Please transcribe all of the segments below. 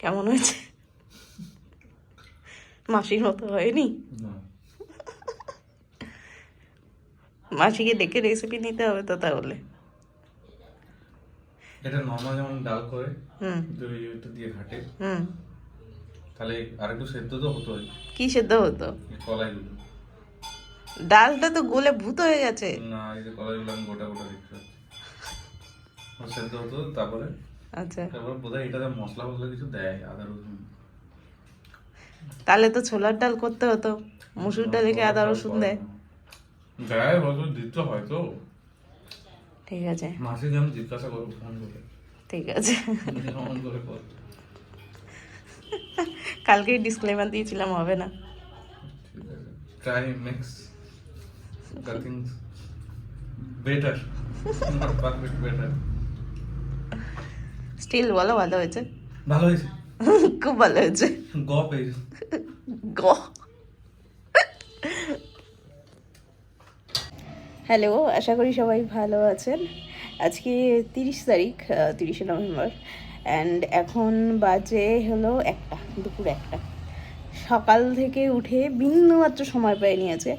কেমন হয়েছে? মাসির মতো হয়নি? মাসিকে ডেকে রেসিপি নিতে হবে তো তাহলে। এটা নর্মাল যেমন ডাল করে হুম। দই একটু দিয়ে ঘাটে। হুম। তাহলে আরেকটু সেদ্ধ তো হতোই কি সেদ্ধ হতো? কলাইগুলো ডালটা তো গলে ভূত হয়ে গেছে। না এই যে কলাইগুলো আমি গোটা গোটা দেখতে পাচ্ছি। সেদ্ধ হতো তারপরে আচ্ছা। এটাতে মশলা কিছু দেয় আদা রসুন। তাহলে তো ছোলার ডাল করতে হতো মুসুর ডালে কি আদা রসুন দেয়? দিতে হয়তো ঠিক আছে। মাসে যেমন জিজ্ঞাসা করব ফোন করে। ঠিক আছে। ফোন করে কর। কালকেই ডিসক্লেমার দিয়েছিলাম হবে না। Try mix the things better not perfect better still বলো ভালো হয়েছে। ভালো হয়েছে? খুব ভালো হয়েছে। গ পেয়েছে। গ। হ্যালো আশা করি সবাই ভালো আছেন। আজকে তিরিশ তারিখ তিরিশে নভেম্বর। অ্যান্ড এখন বাজে হলো একটা দুপুর একটা। সকাল থেকে উঠে বিন্দুমাত্র সময় পাইনি নিয়েছে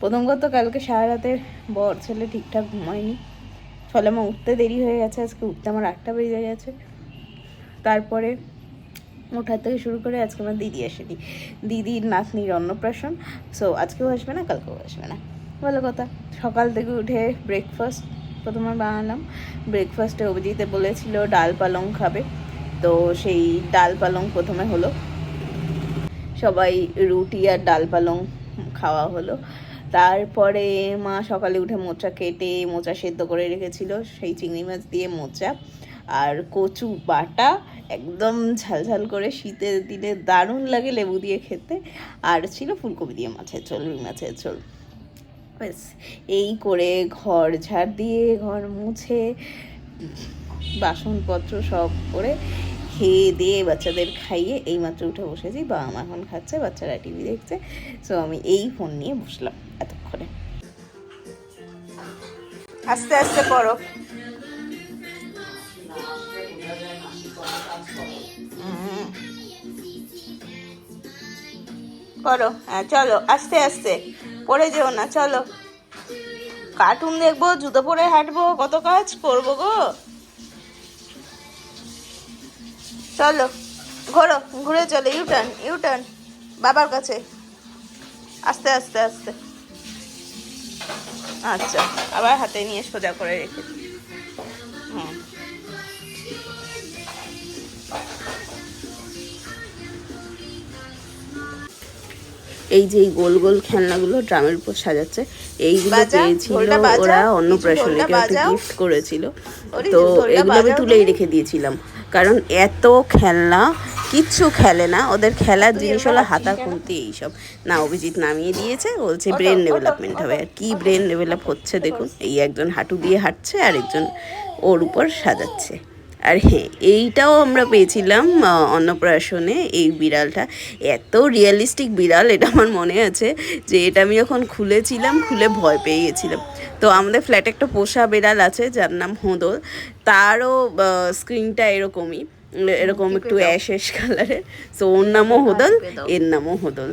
প্রথম কথা কালকে সারা রাতে বর ছেলে ঠিকঠাক ঘুমায়নি। ফলে আমার উঠতে দেরি হয়ে গেছে আজকে উঠতে আমার আটটা বেজে গেছে। তারপরে ওঠার থেকে শুরু করে আজকে আমার দিদি আসেনি। দিদির নাতনির অন্নপ্রাশন সো আজকেও আসবে না, কালকেও আসবে না। ভালো কথা। সকাল থেকে উঠে ব্রেকফাস্ট প্রথমে বানালাম। ব্রেকফাস্টে অভিজিতে বলেছিল ডাল পালং খাবে। তো সেই ডাল পালং প্রথমে হলো। সবাই রুটি আর ডাল পালং খাওয়া হলো। তারপরে মা সকালে উঠে মোচা কেটে মোচা সেদ্ধ করে রেখেছিল। সেই চিংড়ি মাছ দিয়ে মোচা। আর কচু বাটা একদম ঝালঝাল করে শীতের দিনে দারুণ লাগে লেবু দিয়ে খেতে। আর ছিল ফুলকপি দিয়ে মাছের ঝোল, রুই মাছের ঝোল। ব্যাস, এই করে ঘর ঝাড় দিয়ে ঘর মুছে বাসনপত্র সব করে খেয়ে দিয়ে বাচ্চাদের খাইয়ে এই মাত্র উঠে বসেছি। বাবা মা এখন খাচ্ছে, বাচ্চারা টিভি দেখছে। সো আমি এই ফোন নিয়ে বসলাম এতক্ষণে। আস্তে আস্তে পড়ো করো হ্যাঁ চলো, আস্তে আস্তে। পড়ে যেও না, চলো। কার্টুন দেখব, জুতো পরে হাঁটবো, কত কাজ করব গো। চলো, ঘোরো, ঘুরে চলো, ইউটার্ন ইউটার্ন, বাবার কাছে। আস্তে আস্তে আস্তে। আচ্ছা আবার হাতে নিয়ে সোজা করে রেখে দিই। এই যে এই গোল গোল খেলনাগুলো ড্রামের উপর সাজাচ্ছে এইগুলো পেয়েছিল ওরা অন্নপ্রাশনে কেউ একটা গিফট করেছিল। তো এগুলো আমি তুলেই রেখে দিয়েছিলাম। কারণ এত খেলনা কিচ্ছু খেলে না ওদের খেলার জিনিস হলো হাতা খুলতে এইসব। না অভিজিৎ নামিয়ে দিয়েছে বলছে ব্রেন ডেভেলপমেন্ট হবে। আর কি ব্রেন ডেভেলপ হচ্ছে দেখুন। এই একজন হাঁটু দিয়ে হাঁটছে আর একজন ওর উপর সাজাচ্ছে। আর হ্যাঁ এইটাও আমরা পেয়েছিলাম অন্নপ্রাশনে এই বিড়ালটা। এত রিয়েলিস্টিক বিড়াল এটা আমার মনে আছে যে এটা আমি যখন খুলেছিলাম খুলে ভয় পেয়ে গেছিলাম। তো আমাদের ফ্ল্যাটে একটা পোষা বিড়াল আছে যার নাম হোঁদল। তারও স্ক্রিনটা এরকমই এরকম একটু অ্যাশ অ্যাশ কালারের তো ওর নামও হোদল এর নামও হোদল।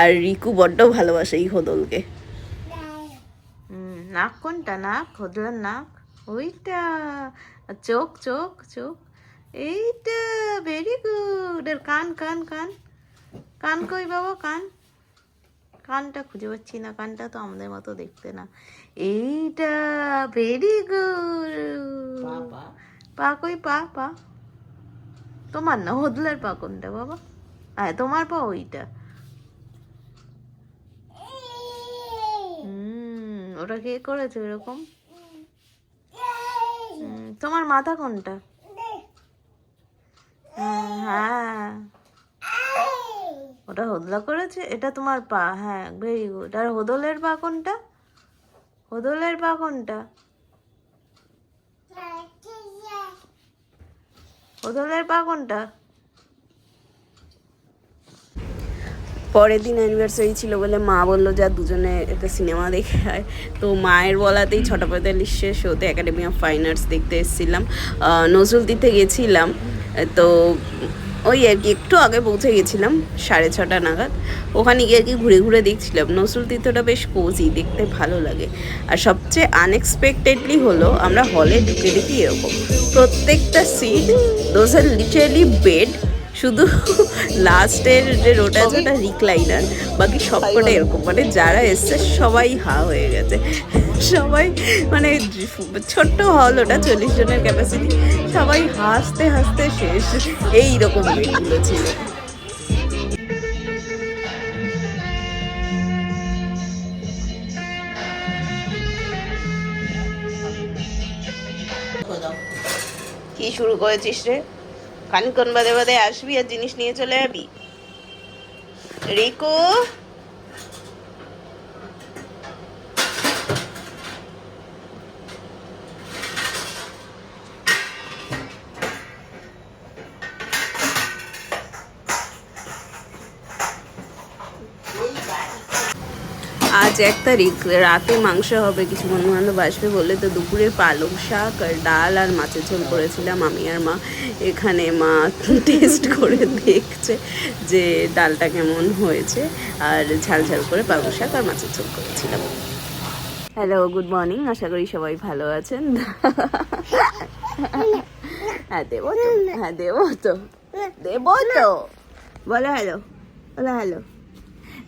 আর রিকু বড্ড ভালোবাসে এই হোদলকে। নাক কোনটা? নাক? হোদলার নাক? ওইটা। চোখ চোখ চোখ। এইটা ভেরি গুড আর কান কান কান। কান কই বাবা কান? কানটা খুঁজে পাচ্ছি না কানটা তো আমাদের মতো দেখতে না। এইটা ভেরি গুড পা কই পা পা। তোমার না হোদলার পা কোনটা বাবা? হ্যাঁ তোমার পা ওইটা। হুম ওটা কে করেছে এরকম তোমার মাথা কোনটা? হুম, হ্যাঁ। ওটা হোদলা করেছে এটা তোমার পা হ্যাঁ ভেরি গুড আর হোদলের পা কোনটা? হোদলের পা কোনটা? হোদলের পা কোনটা? পরের দিন অ্যানিভার্সারি ছিল বলে মা বলল, যা দুজনে একটা সিনেমা দেখে হয় তো মায়ের বলাতেই ছটা পঁয়তাল্লিশে শোতে একাডেমি অফ ফাইন আর্টস দেখতে এসেছিলাম। নজরুল দিতে গেছিলাম। তো ওই আর কি, একটু আগে পৌঁছে গেছিলাম, সাড়ে ছটা নাগাদ। ওখানে গিয়ে আর কি ঘুরে ঘুরে দেখছিলাম। নজরুল তীর্থটা বেশ কোজি দেখতে ভালো লাগে। আর সবচেয়ে আনএক্সপেক্টেডলি হলো, আমরা হলে ঢুকে দেখি এরকম। প্রত্যেকটা seat those are literally bed শুধু লাস্টের যে রোটা আছে ওটা রিক্লাইনার বাকি সবকটা এরকম। মানে যারা এসছে সবাই হা হয়ে গেছে। সবাই মানে ছোট্ট হল ওটা চল্লিশ জনের ক্যাপাসিটি সবাই হাসতে হাসতে শেষ। এই রকম বেডগুলো ছিল। কি শুরু করেছিস রে? খানিক্ষণ বাদে বাদে আসবি আর জিনিস নিয়ে চলে যাবি। রিকু? আজ এক তারিখ, রাতে মাংস হবে, কিছু বন্ধু বান্ধব আসবে বলে তো দুপুরে পালং শাক আর ডাল আর মাছের ঝোল করেছিলাম আমি আর মা। এখানে মা টেস্ট করে দেখছে যে ডালটা কেমন হয়েছে আর ঝাল ঝাল করে পালং শাক আর মাছের ঝোল করেছিলাম। হ্যালো গুড মর্নিং আশা করি সবাই ভালো আছেন। হ্যাঁ দেবো তো হ্যাঁ দেবো তো দেবো তো। বলো হ্যালো বলো হ্যালো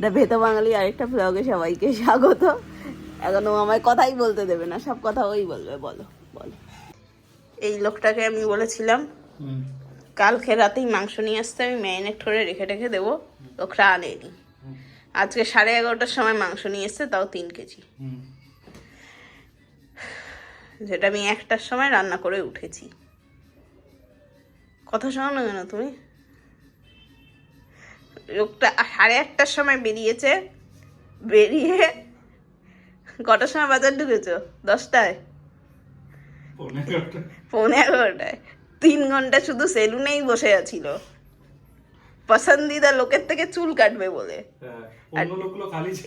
দ্য ভেতো বাঙালি আরেকটা ব্লগে সবাইকে স্বাগত। এখন ও আমায় কথাই বলতে দেবে না সব কথা ওই বলবে বলো বলো। এই লোকটাকে আমি বলেছিলাম কালকে রাতেই মাংস নিয়ে আসতে আমি ম্যারিনেট করে রেখে রেখে দেবো লোকটা আনেনি আজকে সাড়ে এগারোটার সময় মাংস নিয়ে এসছে তাও তিন কেজি। যেটা আমি একটার সময় রান্না করে উঠেছি। কথা শোনো না কেন তুমি? লোকটা সাড়ে আটটার সময় বেরিয়েছে বেরিয়ে কটার সময় বাজার ঢুকেছো? দশটায়? পৌনে এগারোটায়। তিন ঘণ্টা শুধু সেলুনেই বসে আছিল। পছন্দিদা লোকের থেকে চুল কাটবে বলে।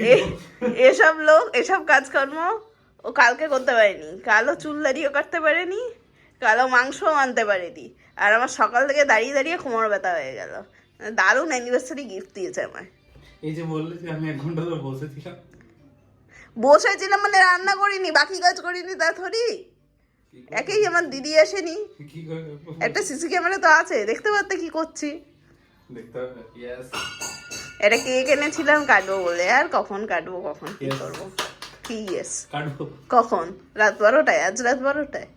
এ- এসব লোক এসব কাজকর্ম ও কালকে করতে পারেনি। কালো চুল দাঁড়িয়েও কাটতে পারেনি কালো মাংসও আনতে পারেনি। আর আমার সকাল থেকে দাঁড়িয়ে দাঁড়িয়ে কোমর ব্যথা হয়ে গেল। দারুণ অ্যানিভার্সারি গিফট দিয়েছে আমায়। এই যে বললে যে আমি এক ঘণ্টা ধরে বসেছিলাম। বসেছিলাম মানে রান্না করিনি বাকি কাজ করিনি তা থরি। একেই আমার দিদি আসেনি। একটা সিসি ক্যামেরা তো আছে দেখতে পারতে কি করছি। এটা কেক এনেছিলাম কাটবো বলে। আর কখন কাটবো কখন কি করব? কি ইয়েস কখন? রাত বারোটায় আজ রাত বারোটায়।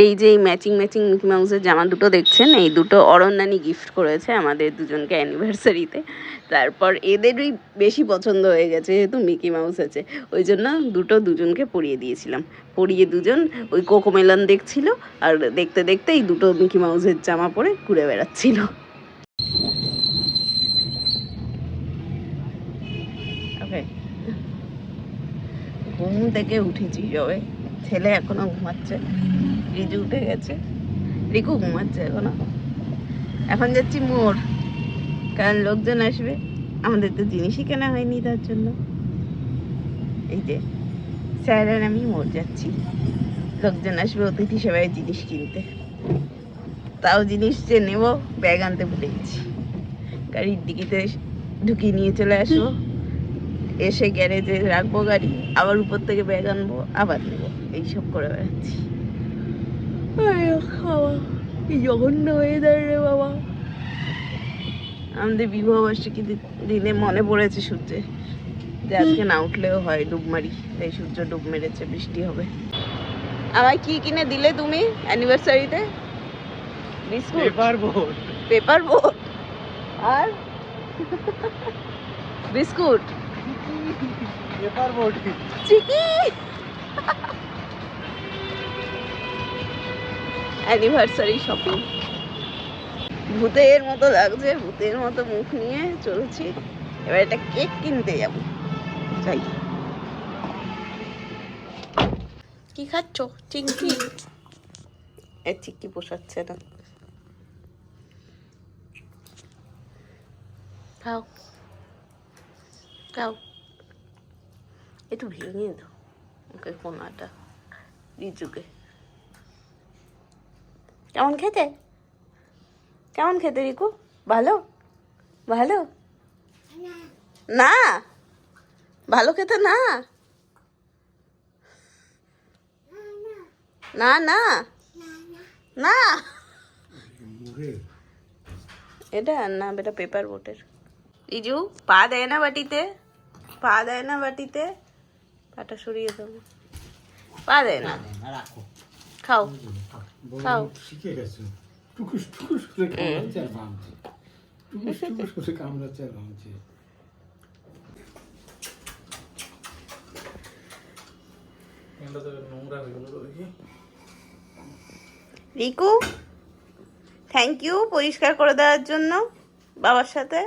এই যে এই ম্যাচিং ম্যাচিং মিকি মাউসের জামা দুটো দেখছেন, এই দুটো অরণ্যানি গিফট করেছে আমাদের দুজনকে অ্যানিভার্সারিতে তারপর এদেরই বেশি পছন্দ হয়ে গেছে, যেহেতু মিকি মাউস আছে। ওই জন্য দুটো দুজনকে পরিয়ে দিয়েছিলাম। পরিয়ে দুজন ওই কোকোমেলন দেখছিল, আর দেখতে দেখতে এই দুটো মিকি মাউসের জামা পরে ঘুরে বেড়াচ্ছিল। ঘুম থেকে উঠেছি সবে ছেলে এখনও ঘুমাচ্ছে। রিজু উঠে গেছে। রিকু ঘুমাচ্ছে এখনও। এখন যাচ্ছি মোর কারণ লোকজন আসবে। আমাদের তো জিনিসই কেনা হয়নি তার জন্য। এই যে, স্যার আর আমি মোর যাচ্ছি। লোকজন আসবে, অতিথি সেবায় জিনিস কিনতে। তাও জিনিস যে নেব, ব্যাগ আনতে ভুলে গেছি। গাড়ির দিকিতে ঢুকিয়ে নিয়ে চলে আসব। এসে গ্যারেজে রাখব গাড়ি আবার উপর থেকে ব্যাগ আনব আবার নেব। এইসব করে বেড়াচ্ছি। কি জঘন্য ওয়েদার রে বাবা। আমাদের বিবাহ বার্ষিকী দি- দিনে মনে পড়েছে সূর্যে যে আজকে না উঠলেও হয় ডুব মারি তাই সূর্য ডুব মেরেছে বৃষ্টি হবে। আমায় কি কিনে দিলে তুমি অ্যানিভার্সারিতে বিস্কুট? পেপার বোর্ড পেপার আর? বিস্কুট? পেপার বোর্ড চিকি! অ্যানিভার্সারি শপিং ভূতের মতো লাগছে ভূতের মতো মুখ নিয়ে চলছি। এবার একটা কেক কিনতে যাব। যাই। কি খাচ্ছ? চিংকি এ চিক্কি পোষাচ্ছে না। খাও। খাও একটু ভেঙে দাও ওকে কোনাটা রিজুকে কেমন খেতে কেমন খেতে রিকু ভালো ভালো না ভালো খেতে না না না না এটা না বেটা পেপার বোটের ইজু পা দেয় না বাটিতে পা দেয় না বাটিতে পাটা সরিয়ে দেবো। পা দেয় না রাখো। খাও। খাও। শিখে গেছো। টুকুস টুকুস করে কামড়াচ্ছে আর ভাঙছে। টুকুস টুকুস করে কামড়াচ্ছে আর ভাঙছে। রিকু থ্যাংক ইউ পরিষ্কার করে দেওয়ার জন্য বাবার সাথে।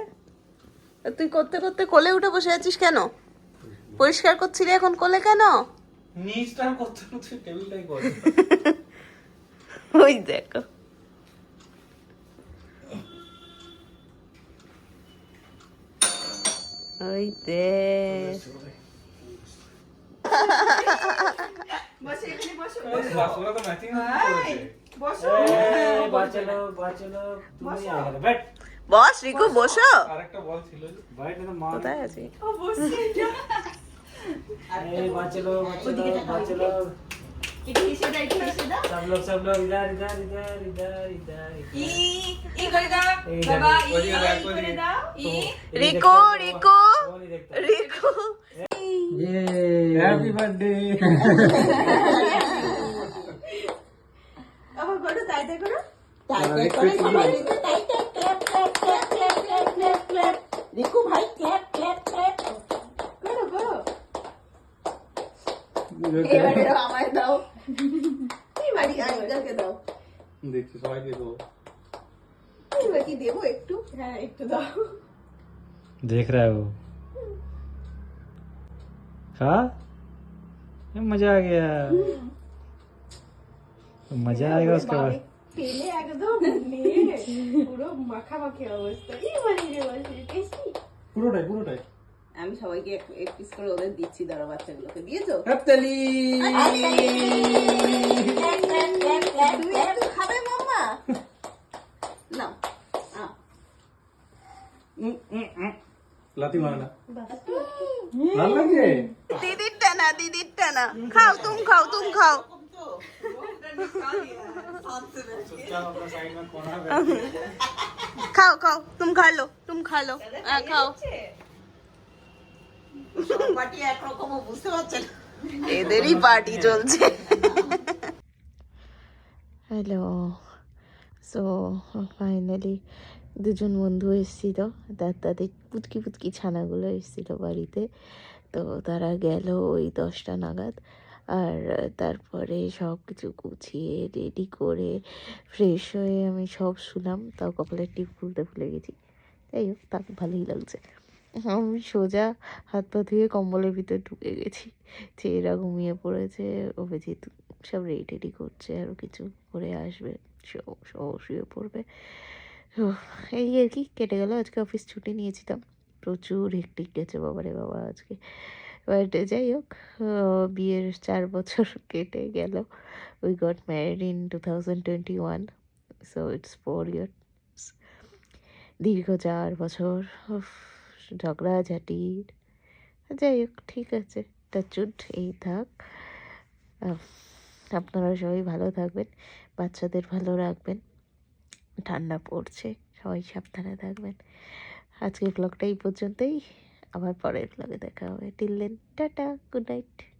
তুই করতে করতে কোলে উঠে বসে আছিস কেন? পরিষ্কার করছিলি এখন কোলে কেন? নিচটা করতে করতে টেবিলটাই করে ওই দেখো। ওই দেখ। বাসুরা তো ম্যাচিং করেছে বাঁচালো বাঁচালো তুমি আগে ব্যাট। বস রিকু বসো আরেকটা বল ছিল বাইরে তো তাই তাই করো। তাই তাই তাই তাই देखता রিকু हैप्पी बर्थडे রিকু ভাই ক্ল্যাপ ক্ল্যাপ ক্ল্যাপ করো করো এবারে আমায় দাও এই বাড়ি আইদাকে দাও দেখছি সবাইকে দেবো এবার কি দেবো একটু হ্যাঁ একটু দাও देख रहा है वो हाँ ये मजा आ गया मजा आएगा उसके बाद পেলে একদম নিয়ে পুরো মাখামাখি অবস্থা। বাড়ি রে টেস্টি? পুরোটাই পুরোটাই। আমি সবাইকে এক এক পিস করে ওদের দিচ্ছি দাঁড়া বাচ্চাগুলোকে। দিয়েছ? হাততালি! তুমি একটু খাবে মাম্মা? না লাতি মারা না। ভালো লাগে? দিদির টানা দিদির টানা খাও তুম খাও তুম খাও। খাও খাও, তুম খা লো, তুম খা লো। হ্যাঁ খাও। এদেরই পার্টি চলছে। হ্যালো সো ফাইনালি দুজন বন্ধু এসেছিল। তার, তাদের পুচকি পুচকি ছানাগুলো এসেছিল বাড়িতে। তো তারা গেল ওই দশটা নাগাদ। আর তারপরে সব কিছু গুছিয়ে রেডি করে ফ্রেশ হয়ে আমি সব শুলাম। তাও কপালের টিপ খুলতে ভুলে গেছি। যাই হোক, তাকে ভালোই লাগছে। আমি সোজা হাত পা ধুয়ে কম্বলের ভিতরে ঢুকে গেছি। চেয়েরা ঘুমিয়ে পড়েছে। অভিজিৎ সব রেডি টেডি করছে। আরও কিছু করে আসবে। সব সব শুয়ে পড়বে। এই আর কি, কেটে গেল। আজকে অফিস ছুটি নিয়েছিলাম প্রচুর হেক্টিক গেছে বাবারে বাবা আজকে। বাট যাই হোক বিয়ের চার বছর কেটে গেল। We got married in two thousand twenty one so it's four years দীর্ঘ চার বছর উফ, ঝগড়াঝাটি। যাই হোক ঠিক আছে টাচুড এই থাক। আপনারা সবাই ভালো থাকবেন বাচ্চাদের ভালো রাখবেন। ঠান্ডা পড়ছে সবাই সাবধানে থাকবেন। আজকের ব্লগটা এই পর্যন্তই। আবার পরের ব্লগে দেখা হবে। Till then tata good night